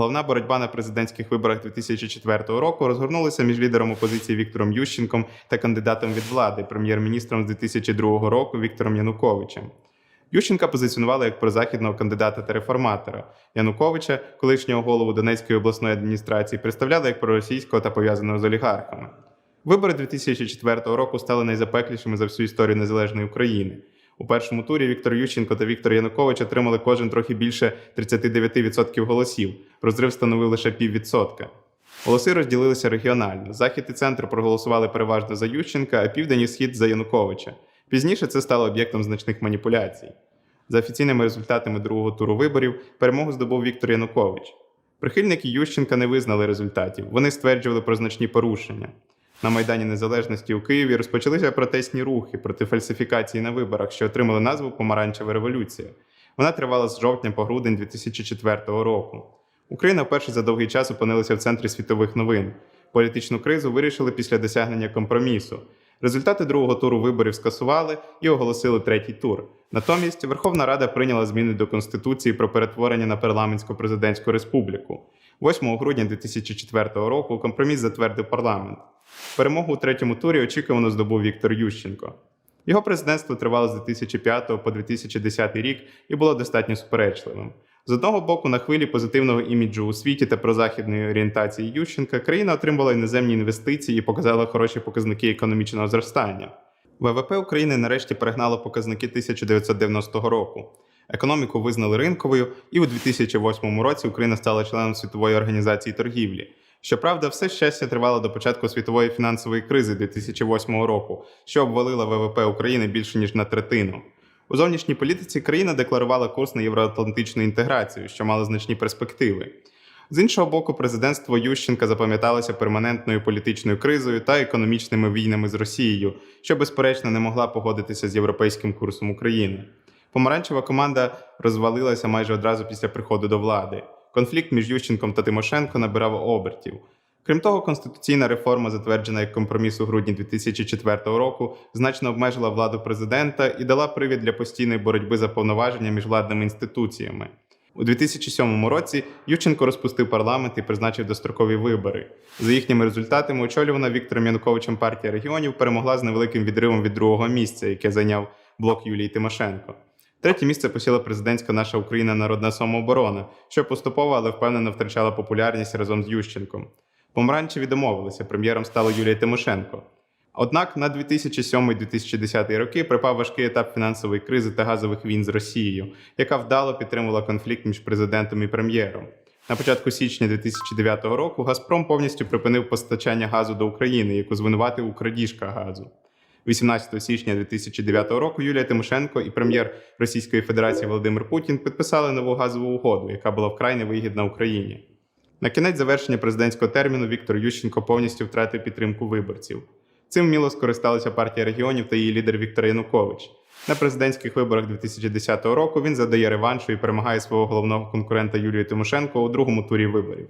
Головна боротьба на президентських виборах 2004 року розгорнулася між лідером опозиції Віктором Ющенком та кандидатом від влади, прем'єр-міністром з 2002 року Віктором Януковичем. Ющенка позиціонували як прозахідного кандидата та реформатора. Януковича, колишнього голову Донецької обласної адміністрації, представляли як проросійського та пов'язаного з олігархами. Вибори 2004 року стали найзапеклішими за всю історію незалежної України. У першому турі Віктор Ющенко та Віктор Янукович отримали кожен трохи більше 39% голосів. Розрив становив лише піввідсотка. Голоси розділилися регіонально. Захід і центр проголосували переважно за Ющенка, а південь і схід за Януковича. Пізніше це стало об'єктом значних маніпуляцій. За офіційними результатами другого туру виборів перемогу здобув Віктор Янукович. Прихильники Ющенка не визнали результатів. Вони стверджували про значні порушення. На Майдані Незалежності у Києві розпочалися протестні рухи проти фальсифікації на виборах, що отримали назву Помаранчева революція. Вона тривала з жовтня по грудень 2004 року. Україна вперше за довгий час опинилася в центрі світових новин. Політичну кризу вирішили після досягнення компромісу. Результати другого туру виборів скасували і оголосили третій тур. Натомість Верховна Рада прийняла зміни до Конституції про перетворення на парламентсько-президентську республіку. 8 грудня 2004 року компроміс затвердив парламент. Перемогу у третьому турі очікувано здобув Віктор Ющенко. Його президентство тривало з 2005 по 2010 рік і було достатньо суперечливим. З одного боку, на хвилі позитивного іміджу у світі та прозахідної орієнтації Ющенка країна отримала іноземні інвестиції і показала хороші показники економічного зростання. ВВП України нарешті перегнало показники 1990 року. Економіку визнали ринковою, і у 2008 році Україна стала членом світової організації торгівлі. Щоправда, все щастя тривало до початку світової фінансової кризи 2008 року, що обвалила ВВП України більше ніж на третину. У зовнішній політиці країна декларувала курс на євроатлантичну інтеграцію, що мало значні перспективи. З іншого боку, президентство Ющенка запам'яталося перманентною політичною кризою та економічними війнами з Росією, що, безперечно, не могла погодитися з європейським курсом України. Помаранчева команда розвалилася майже одразу після приходу до влади. Конфлікт між Ющенком та Тимошенко набирав обертів. Крім того, конституційна реформа, затверджена як компроміс у грудні 2004 року, значно обмежила владу президента і дала привід для постійної боротьби за повноваження між владними інституціями. У 2007 році Ющенко розпустив парламент і призначив дострокові вибори. За їхніми результатами, очолювана Віктором Януковичем партія регіонів перемогла з невеликим відривом від другого місця, яке зайняв блок Юлії Тимошенко. Третє місце посіла президентська наша Україна Народна самооборона, що поступово, але впевнено втрачала популярність разом з Ющенком. Помаранчеві домовилися, прем'єром стала Юлія Тимошенко. Однак на 2007-2010 роки припав важкий етап фінансової кризи та газових війн з Росією, яка вдало підтримувала конфлікт між президентом і прем'єром. На початку січня 2009 року Газпром повністю припинив постачання газу до України, яку звинуватив у крадіжках газу. 18 січня 2009 року Юлія Тимошенко і прем'єр Російської Федерації Володимир Путін підписали нову газову угоду, яка була вкрай невигідна Україні. На кінець завершення президентського терміну Віктор Ющенко повністю втратив підтримку виборців. Цим вміло скористалася партія регіонів та її лідер Віктор Янукович. На президентських виборах 2010 року він задає реваншу і перемагає свого головного конкурента Юлію Тимошенко у другому турі виборів.